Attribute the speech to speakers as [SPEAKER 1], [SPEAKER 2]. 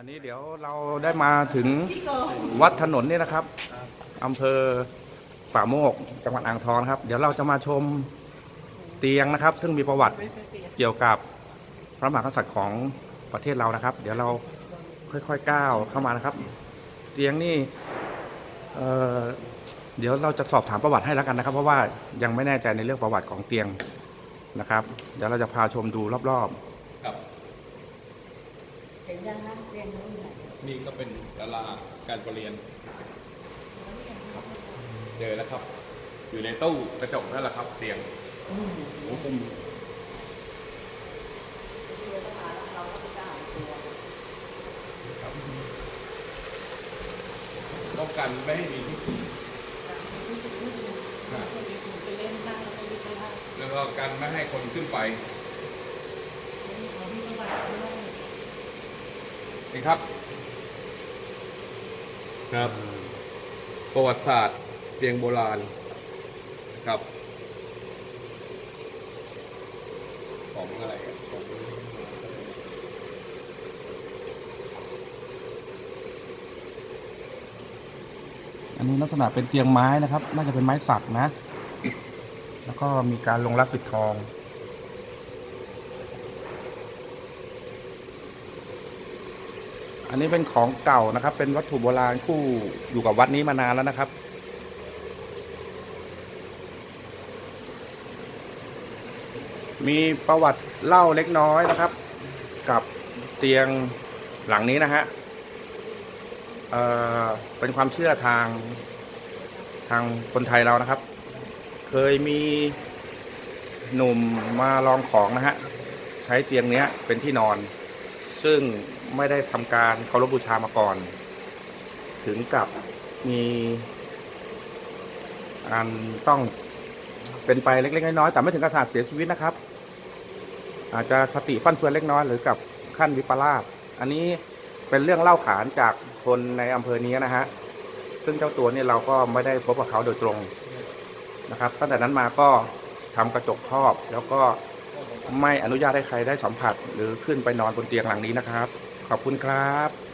[SPEAKER 1] อันนี้เดี๋ยวเราได้มาถึงวัดถนนนี่นะครับอำเภอป่าโมกจังหวัดอ่างทองนะครับ เดี๋ยวเราจะมาชมเตียงนะครับ ซึ่งมีประวัติเกี่ยวกับพระมหากษัตริย์ของประเทศเรานะครับ เดี๋ยวเราค่อยๆก้าวเข้ามานะครับ เตียงนี่เอ่อเดี๋ยวเราจะสอบถามประวัติให้แล้วกันนะครับ เพราะว่ายังไม่แน่ใจในเรื่องประวัติของเตียงนะครับ เดี๋ยวเราจะพาชมดูรอบ
[SPEAKER 2] ครับ
[SPEAKER 3] เห็นยังคะเรียนรู้อยู่ไหน
[SPEAKER 2] นี่ก็เป็นดาราการประเรียนเจอแล้วครับ อยู่ในตู้กระจกนั่นแหละครับเตียงโอ้โหครับป้องกันไม่ให้มีที่ขี่ครับแล้วก็กันไม่ให้คนขึ้นไป นี่ครับ ครับ ประวัติศาสตร์เตียงโบราณครับของอะไรอะของ
[SPEAKER 1] ๆอันนี้ลักษณะเป็นเตียงไม้นะครับ น่าจะเป็นไม้สักนะ แล้วก็มีการลงรักปิดทอง อันนี้เป็นของเก่านะครับ เป็นวัตถุโบราณคู่อยู่กับวัดนี้มานานแล้วนะครับ มีประวัติเล่าเล็กน้อยนะครับ กับเตียงหลังนี้นะฮะเเป็นความเชื่อทางทางคนไทยเรานะครับ เคยมีหนุ่มมาลองของนะฮะ ใช้เตียงเนี้ยเป็นที่นอน ซึ่งไม่ได้ทำการเคารพบูชามาก่อน ถึงกับมีอันต้องเป็นไปเล็ก ๆ น้อยๆแต่ไม่ถึงกระสาดเสียชีวิตนะครับ อาจจะสติฟั่นเฟือนเล็กน้อยหรือกับขั้นวิปลาสอันนี้เป็นเรื่องเล่าขานจากคนในอำเภอนี้นะฮะ ซึ่งเจ้าตัวเนี่ยเราก็ไม่ได้พบกับเขาโดยตรงนะครับตั้งแต่นั้นมาก็ทำกระจกครอบแล้วก็ ไม่อนุญาตให้ใครได้สัมผัส หรือขึ้นไปนอนบนเตียงหลังนี้นะครับ ขอบคุณครับ